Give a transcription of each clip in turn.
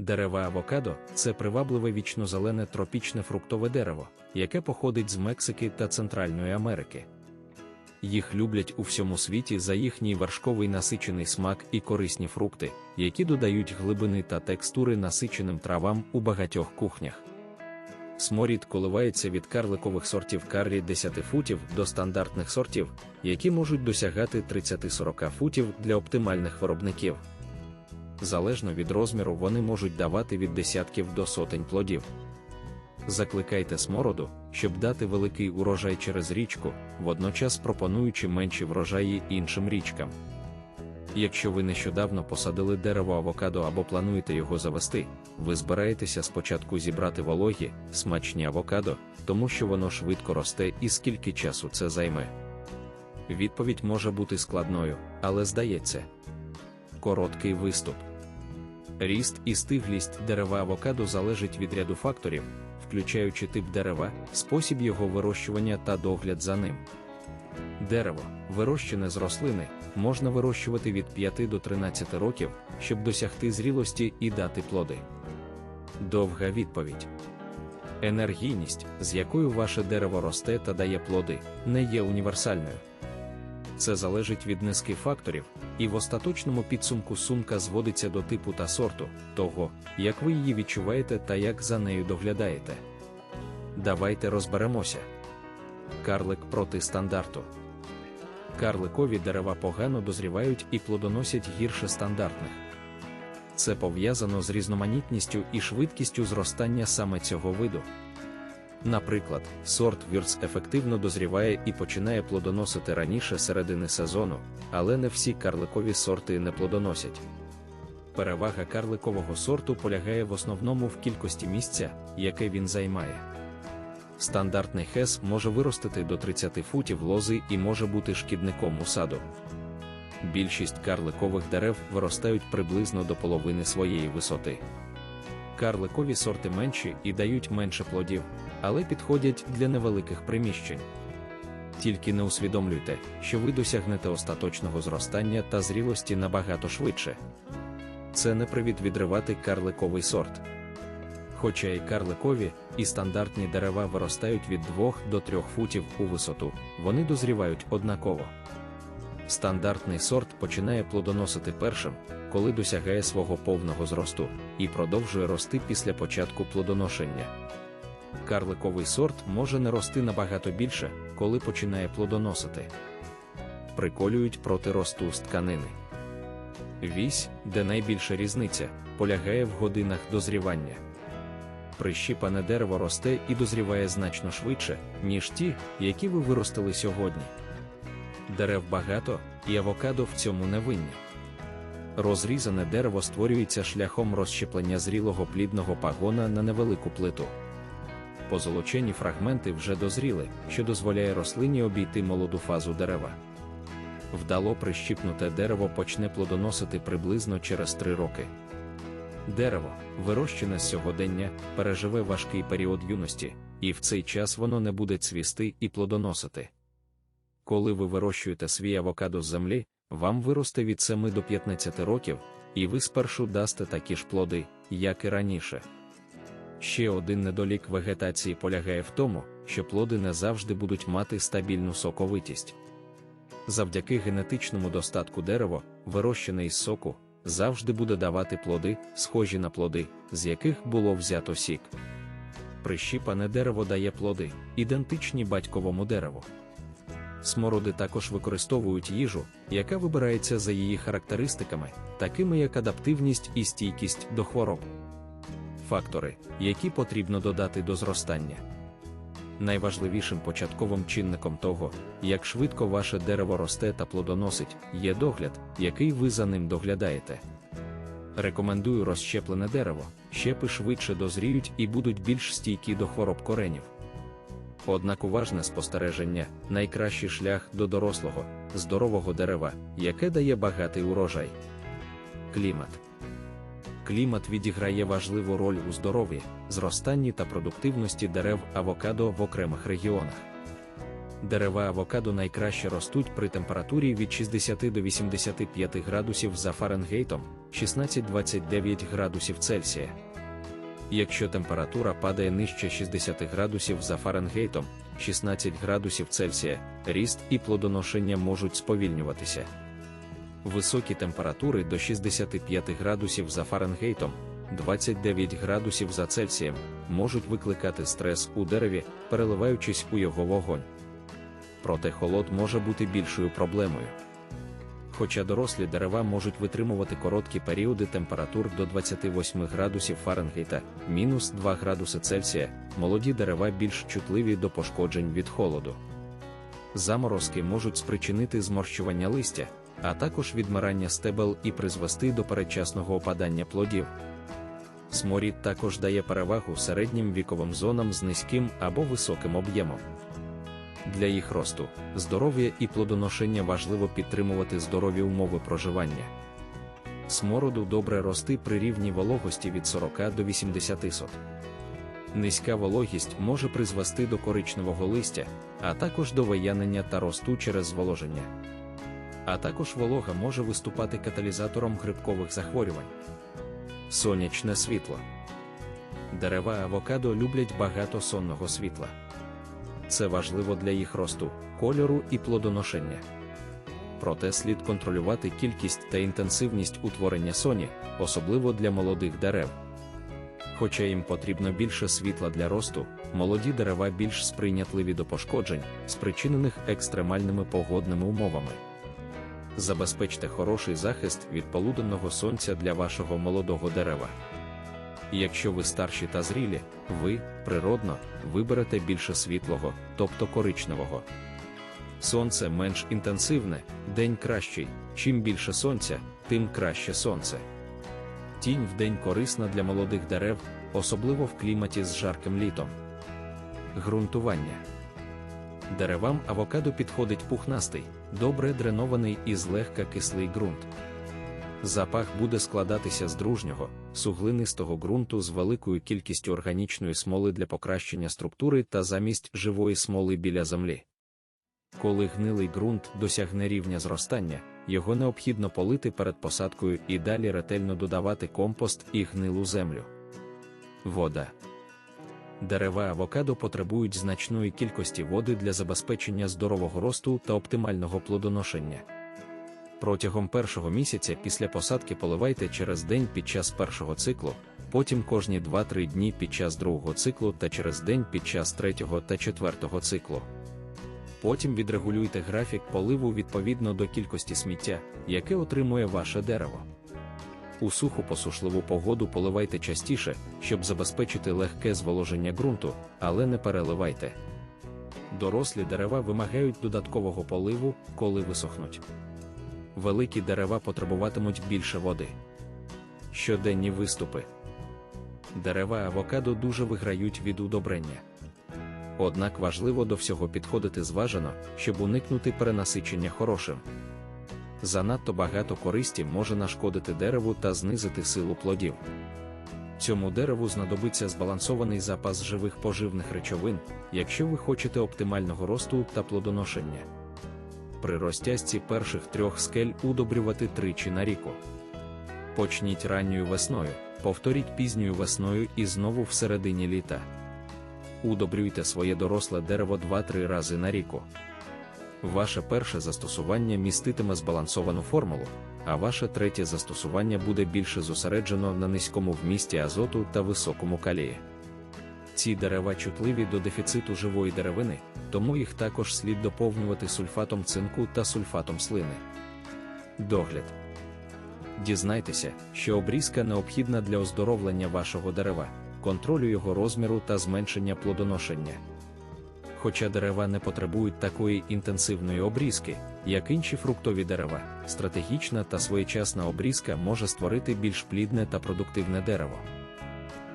Дерева авокадо це привабливе вічнозелене тропічне фруктове дерево, яке походить з Мексики та Центральної Америки. Їх люблять у всьому світі за їхній вершковий насичений смак і корисні фрукти, які додають глибини та текстури насиченим травам у багатьох кухнях. Сморід коливається від карликових сортів каррі 10 футів до стандартних сортів, які можуть досягати 30-40 футів для оптимальних виробників. Залежно від розміру, вони можуть давати від десятків до сотень плодів. Закликайте смороду, щоб дати великий урожай через річку, водночас пропонуючи менші врожаї іншим річкам. Якщо ви нещодавно посадили дерево авокадо або плануєте його завести, ви збираєтеся спочатку зібрати вологі, смачні авокадо, тому що воно швидко росте і скільки часу це займе. Відповідь може бути складною, але здається. Короткий виступ. Ріст і стиглість дерева авокадо залежить від ряду факторів, включаючи тип дерева, спосіб його вирощування та догляд за ним. Дерево, вирощене з рослини, можна вирощувати від 5 до 13 років, щоб досягти зрілості і дати плоди. Довга відповідь. Енергійність, з якою ваше дерево росте та дає плоди, не є універсальною. Це залежить від низки факторів, і в остаточному підсумку сумка зводиться до типу та сорту, того, як ви її відчуваєте та як за нею доглядаєте. Давайте розберемося. Карлик проти стандарту. Карликові дерева погано дозрівають і плодоносять гірше стандартних. Це пов'язано з різноманітністю і швидкістю зростання саме цього виду. Наприклад, сорт Вюрц ефективно дозріває і починає плодоносити раніше середини сезону, але не всі карликові сорти не плодоносять. Перевага карликового сорту полягає в основному в кількості місця, яке він займає. Стандартний хес може виростити до 30 футів лози і може бути шкідником у саду. Більшість карликових дерев виростають приблизно до половини своєї висоти. Карликові сорти менші і дають менше плодів, але підходять для невеликих приміщень. Тільки не усвідомлюйте, що ви досягнете остаточного зростання та зрілості набагато швидше. Це не привід відривати карликовий сорт. Хоча і карликові, і стандартні дерева виростають від 2 до 3 футів у висоту, вони дозрівають однаково. Стандартний сорт починає плодоносити першим, коли досягає свого повного зросту, і продовжує рости після початку плодоношення. Карликовий сорт може не рости набагато більше, коли починає плодоносити. Приколюють проти росту з тканини. Вісь, де найбільша різниця, полягає в годинах дозрівання. Прищіпане дерево росте і дозріває значно швидше, ніж ті, які ви виростили сьогодні. Дерев багато, і авокадо в цьому не винні. Розрізане дерево створюється шляхом розщеплення зрілого плідного пагона на невелику плиту. Позолочені фрагменти вже дозріли, що дозволяє рослині обійти молоду фазу дерева. Вдало прищіпнуте дерево почне плодоносити приблизно через 3 роки. Дерево, вирощене з сьогодення, переживе важкий період юності, і в цей час воно не буде цвісти і плодоносити. Коли ви вирощуєте свій авокадо з землі, вам виросте від 7 до 15 років, і ви спершу дасте такі ж плоди, як і раніше. Ще один недолік вегетації полягає в тому, що плоди не завжди будуть мати стабільну соковитість. Завдяки генетичному достатку дерево, вирощене із соку, завжди буде давати плоди, схожі на плоди, з яких було взято сік. Прищіпане дерево дає плоди, ідентичні батьковому дереву. Смороди також використовують їжу, яка вибирається за її характеристиками, такими як адаптивність і стійкість до хвороб. Фактори, які потрібно додати до зростання. Найважливішим початковим чинником того, як швидко ваше дерево росте та плодоносить, є догляд, який ви за ним доглядаєте. Рекомендую розщеплене дерево, щепи швидше дозріють і будуть більш стійкі до хвороб коренів. Однак уважне спостереження найкращий шлях до дорослого, здорового дерева, яке дає багатий урожай. Клімат. Клімат відіграє важливу роль у здоров'ї, зростанні та продуктивності дерев авокадо в окремих регіонах. Дерева авокадо найкраще ростуть при температурі від 60 до 85 градусів за Фаренгейтом, 16-29 градусів Цельсія. Якщо температура падає нижче 60 градусів за Фаренгейтом, 16 градусів Цельсія, ріст і плодоношення можуть сповільнюватися. Високі температури до 65 градусів за Фаренгейтом, 29 градусів за Цельсієм, можуть викликати стрес у дереві, переливаючись у його вогонь. Проте холод може бути більшою проблемою. Хоча дорослі дерева можуть витримувати короткі періоди температур до 28 градусів Фаренгейта, мінус 2 градуси Цельсія, молоді дерева більш чутливі до пошкоджень від холоду. Заморозки можуть спричинити зморщування листя, а також відмирання стебел і призвести до передчасного опадання плодів. Сморід також дає перевагу середнім віковим зонам з низьким або високим об'ємом. Для їх росту, здоров'я і плодоношення важливо підтримувати здорові умови проживання. Смороду добре рости при рівні вологості від 40 до 80 сот. Низька вологість може призвести до коричневого листя, а також до виянення та росту через зволоження. А також волога може виступати каталізатором грибкових захворювань. Сонячне світло. Дерева авокадо люблять багато сонного світла. Це важливо для їх росту, кольору і плодоношення. Проте слід контролювати кількість та інтенсивність утворення соні, особливо для молодих дерев. Хоча їм потрібно більше світла для росту, молоді дерева більш сприйнятливі до пошкоджень, спричинених екстремальними погодними умовами. Забезпечте хороший захист від полуденного сонця для вашого молодого дерева. Якщо ви старші та зрілі, ви, природно, виберете більше світлого, тобто коричневого. Сонце менш інтенсивне, день кращий, чим більше сонця, тим краще сонце. Тінь в день корисна для молодих дерев, особливо в кліматі з жарким літом. Ґрунтування деревам авокадо підходить пухнастий, добре дренований і злегка кислий ґрунт. Запах буде складатися з дружнього, суглинистого ґрунту з великою кількістю органічної смоли для покращення структури та замість живої смоли біля землі. Коли гнилий ґрунт досягне рівня зростання, його необхідно полити перед посадкою і далі ретельно додавати компост і гнилу землю. Вода. Дерева авокадо потребують значної кількості води для забезпечення здорового росту та оптимального плодоношення. Протягом першого місяця після посадки поливайте через день під час першого циклу, потім кожні 2-3 дні під час другого циклу та через день під час третього та четвертого циклу. Потім відрегулюйте графік поливу відповідно до кількості сміття, яке отримує ваше дерево. У суху посушливу погоду поливайте частіше, щоб забезпечити легке зволоження ґрунту, але не переливайте. Дорослі дерева вимагають додаткового поливу, коли висохнуть великі дерева потребуватимуть більше води. Щоденні виступи. Дерева авокадо дуже виграють від удобрення. Однак важливо до всього підходити зважено, щоб уникнути перенасичення хорошим. Занадто багато користі може нашкодити дереву та знизити силу плодів. Цьому дереву знадобиться збалансований запас живих поживних речовин, якщо ви хочете оптимального росту та плодоношення при розтяжці перших трьох скель удобрювати тричі на ріку. Почніть ранньою весною, повторіть пізньою весною і знову в середині літа. Удобрюйте своє доросле дерево 2-3 рази на ріку. Ваше перше застосування міститиме збалансовану формулу, а ваше третє застосування буде більше зосереджено на низькому вмісті азоту та високому калії. Ці дерева чутливі до дефіциту живої деревини, тому їх також слід доповнювати сульфатом цинку та сульфатом слини. Догляд. Дізнайтеся, що обрізка необхідна для оздоровлення вашого дерева, контролю його розміру та зменшення плодоношення. Хоча дерева не потребують такої інтенсивної обрізки, як інші фруктові дерева, стратегічна та своєчасна обрізка може створити більш плідне та продуктивне дерево.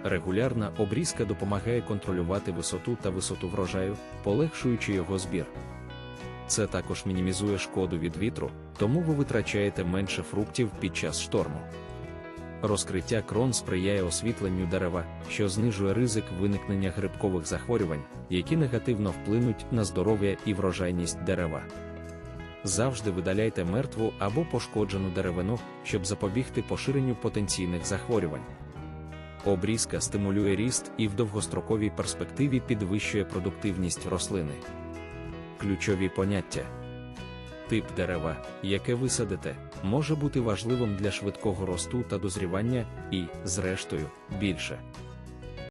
Регулярна обрізка допомагає контролювати висоту та висоту врожаю, полегшуючи його збір. Це також мінімізує шкоду від вітру, тому ви витрачаєте менше фруктів під час шторму. Розкриття крон сприяє освітленню дерева, що знижує ризик виникнення грибкових захворювань, які негативно вплинуть на здоров'я і врожайність дерева. Завжди видаляйте мертву або пошкоджену деревину, щоб запобігти поширенню потенційних захворювань. Обрізка стимулює ріст і в довгостроковій перспективі підвищує продуктивність рослини. Ключові поняття. Тип дерева, яке ви садите, може бути важливим для швидкого росту та дозрівання, і, зрештою, більше.